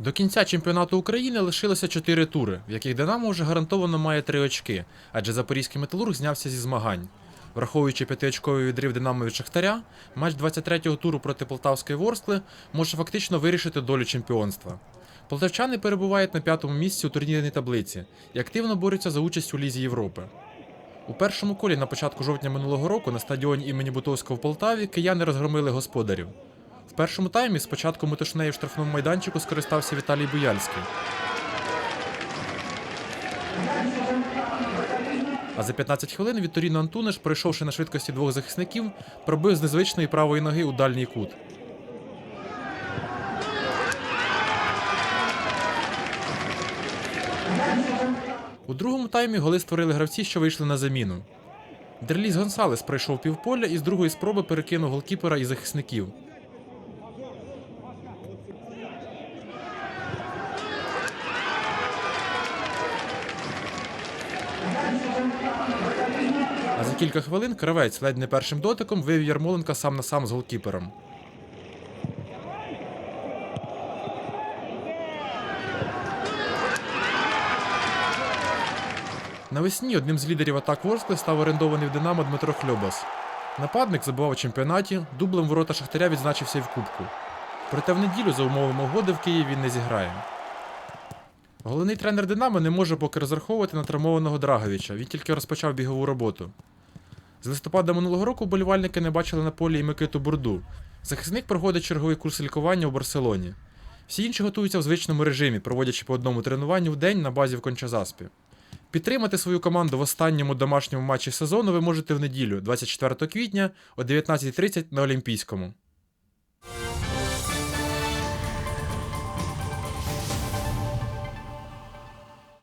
До кінця чемпіонату України лишилося 4 тури, в яких Динамо вже гарантовано має 3 очки, адже Запорізький металург знявся зі змагань. Враховуючи п'ятиочковий відрив Динамо від Шахтаря, матч 23-го туру проти Полтавської Ворскли може фактично вирішити долю чемпіонства. Полтавчани перебувають на п'ятому місці у турнірній таблиці і активно борються за участь у Лізі Європи. У першому колі на початку жовтня минулого року на стадіоні імені Бутовського в Полтаві кияни розгромили господарів. В першому таймі спочатку метушнею в штрафному майданчику скористався Віталій Буяльський. А за 15 хвилин Вітторіно Антунеш, пройшовши на швидкості двох захисників, пробив з незвичної правої ноги у дальній кут. У другому таймі голи створили гравці, що вийшли на заміну. Дерліс Гонсалес пройшов півполя і з другої спроби перекинув голкіпера і захисників. А за кілька хвилин кравець ледь не першим дотиком вивів Ярмоленка сам на сам з голкіпером. Навесні одним з лідерів атак Ворскли став орендований в Динамо Дмитро Хльобас. Нападник забував у чемпіонаті, дублем ворота Шахтаря відзначився і в Кубку. Проте в неділю за умовами угоди в Києві він не зіграє. Головний тренер Динамо не може поки розраховувати на травмованого Драговича, він тільки розпочав бігову роботу. З листопада минулого року болівальники не бачили на полі і Микиту Бурду. Захисник проходить черговий курс лікування у Барселоні. Всі інші готуються в звичному режимі, проводячи по одному тренуванню в день на базі в Кончазаспі. Підтримати свою команду в останньому домашньому матчі сезону ви можете в неділю, 24 квітня о 19.30 на Олімпійському.